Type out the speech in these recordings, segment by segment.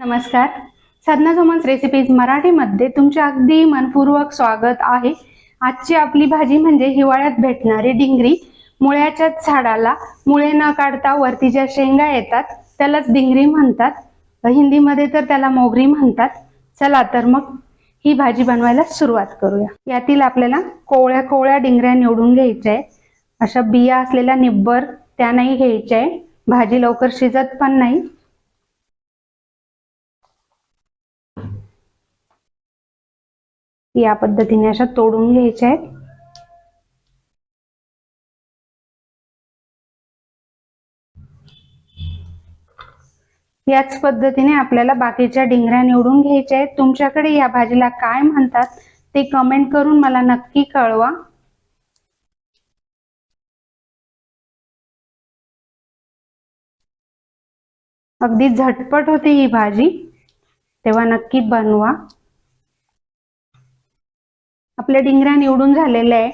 नमस्कार. साधना सोमन्स रेसिपीज मराठीमध्ये तुमचे अगदी मनपूर्वक स्वागत आहे. आजची आपली भाजी म्हणजे हिवाळ्यात भेटणारी डिंगरी मुळ्याच्या झाडाला मुळे न काढता वरती ज्या शेंगा येतात त्यालाच डिंगरी म्हणतात. हिंदीमध्ये तर त्याला मोगरी म्हणतात. चला तर मग ही भाजी बनवायला सुरुवात करूया. यातील आपल्याला कोवळ्या कोवळ्या डिंगऱ्या निवडून घ्यायच्या आहे. अशा बिया असलेल्या निब्बर त्या नाही घ्यायच्या आहे. भाजी लवकर शिजत पण नाही. या पद्धतीने अशा तोडून घ्यायच्या आहेत. याच पद्धतीने आपल्याला बाकीच्या डिंगऱ्या निवडून घ्यायच्या आहेत. तुमच्याकडे या भाजीला काय म्हणतात ते कमेंट करून मला नक्की कळवा. अगदी झटपट होते ही भाजी. तेव्हा नक्की बनवा. आपल्या डिंगऱ्या निवडून झालेल्या आहे.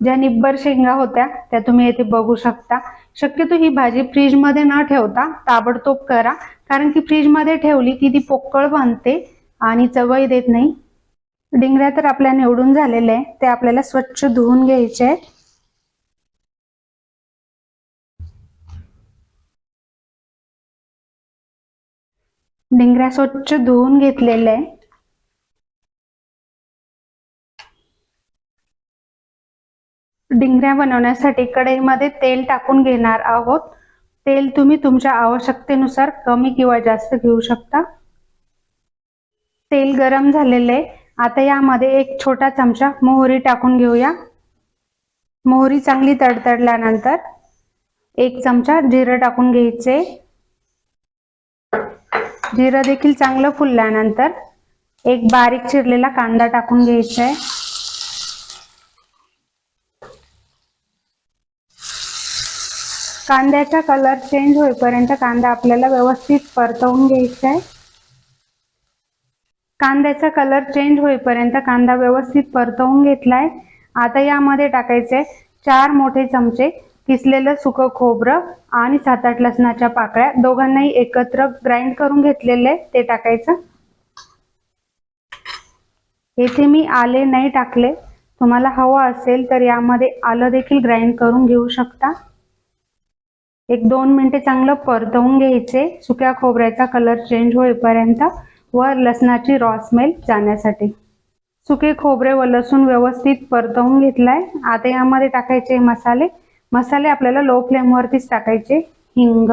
ज्या निब्बर शेंगा होत्या त्या तुम्ही येथे बघू शकता. शक्यतो ही भाजी फ्रीजमध्ये न ठेवता ताबडतोब करा कारण की फ्रीजमध्ये ठेवली की ती पोकळ बनते आणि चवही देत नाही. डिंगऱ्या तर आपल्या निवडून झालेल्या आहे ते आपल्याला स्वच्छ धुवून घ्यायचे डिंगऱ्या स्वच्छ धुवून घेतलेल्या आहे. डिंगऱ्या बनवण्यासाठी कढईमध्ये तेल टाकून घेणार आहोत. तेल तुम्ही तुमच्या आवश्यकतेनुसार कमी किंवा जास्त घेऊ शकता. तेल गरम झालेले. आता यामध्ये एक छोटा चमचा मोहरी टाकून घेऊया. मोहरी चांगली तडतडल्यानंतर एक चमचा जिरं टाकून घ्यायचे. जिरं देखील चांगलं फुलल्यानंतर एक बारीक चिरलेला कांदा टाकून घ्यायचा आहे. कांद्याचा कलर चेंज होईपर्यंत कांदा आपल्याला व्यवस्थित परतवून घ्यायचा आहे. कांद्याचा कलर चेंज होईपर्यंत कांदा व्यवस्थित परतवून घेतलाय आता यामध्ये टाकायचे चार मोठे चमचे किसलेलं सुकं खोबरं आणि सात आठ लसणाच्या पाकळ्या. दोघांनाही एकत्र ग्राइंड करून घेतलेले ते टाकायचं. येथे मी आले नाही टाकले. तुम्हाला हवं असेल तर यामध्ये आलं देखील ग्राइंड करून घेऊ शकता. एक दोन मिनिटे चांगलं परतवून घ्यायचे. सुक्या खोबऱ्याचा कलर चेंज होईपर्यंत व लसणाची रॉ स्मेल जाण्यासाठी. सुके खोबरे व लसूण व्यवस्थित परतवून घेतलाय. आता यामध्ये टाकायचे मसाले. मसाले आपल्याला लो फ्लेमवरतीच टाकायचे. हिंग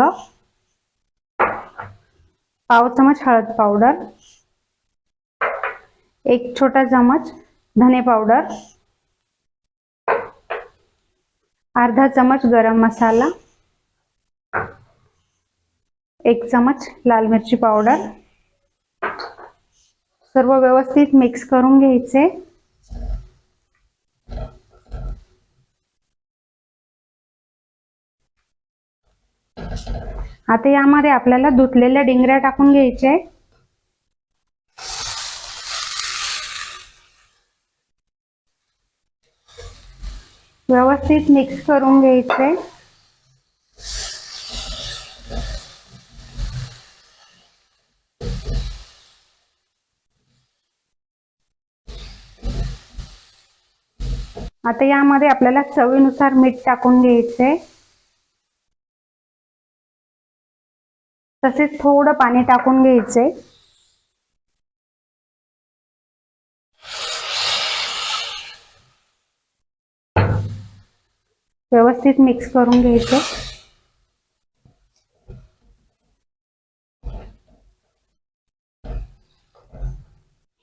पाव चमच हळद पावडर एक छोटा चमच धने पावडर अर्धा चमच गरम मसाला एक चमच लाल मिरची पावडर. सर्व व्यवस्थित मिक्स करून घ्यायचे. आता यामध्ये आपल्याला धुतलेल्या डिंगऱ्या टाकून घ्यायचे. व्यवस्थित मिक्स करून घ्यायचे. आता यामध्ये आपल्याला चवीनुसार मीठ टाकून घ्यायचे. तसेच थोडं पाणी टाकून घ्यायचे. व्यवस्थित मिक्स करून घ्यायचे.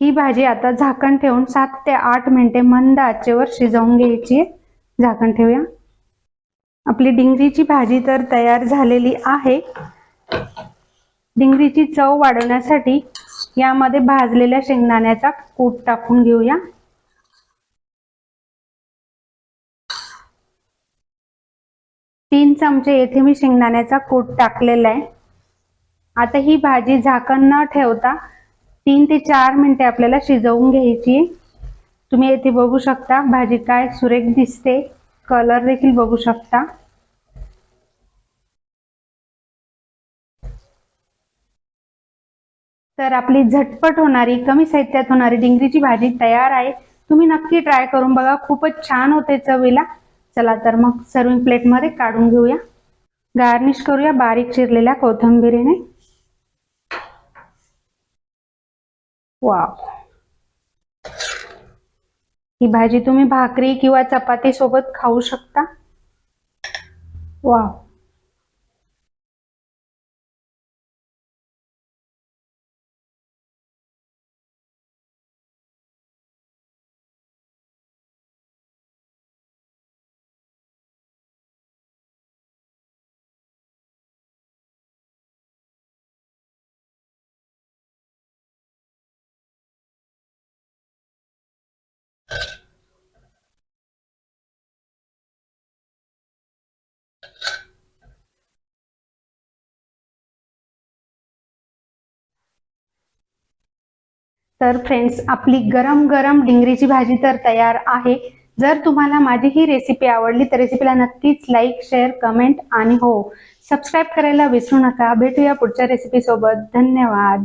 ही भाजी आता झाकण ठेवून सात ते आठ मिनिटे मंद आचेवर शिजवून घ्यायची झाकण ठेवूया. आपली डिंगरीची भाजी तर तयार झालेली आहे. डिंगरीची चव वाढवण्यासाठी यामध्ये भाजलेल्या शेंगदाण्याचा कूट टाकून घेऊया. तीन चमचे येथे मी शेंगदाण्याचा कूट टाकलेला आहे. आता ही भाजी झाकण न ठेवता तीन ते चार मिनिटे आपल्याला शिजवून घ्यायची. तुम्ही येथे बघू शकता भाजी काय सुरेख दिसते. कलर देखील बघू शकता. तर आपली झटपट होणारी कमी साहित्यात होणारी डिंगरीची भाजी तयार आहे. तुम्ही नक्की ट्राय करून बघा खूपच छान होते चवीला. चला तर मग सर्विंग प्लेटमध्ये काढून घेऊया. गार्निश करूया बारीक चिरलेल्या कोथिंबिरीने. वाव. ही भाजी तुम्ही भाकरी किंवा चपाती सोबत खाऊ शकता? वाव. तर फ्रेंड्स आपली गरम गरम डिंगरीची भाजी तर तयार आहे. जर तुम्हाला माझी ही रेसिपी आवडली तर रेसिपीला नक्कीच लाईक शेअर कमेंट आणि हो. सबस्क्राईब करायला विसरू नका. भेटूया पुढच्या रेसिपी सोबत. धन्यवाद.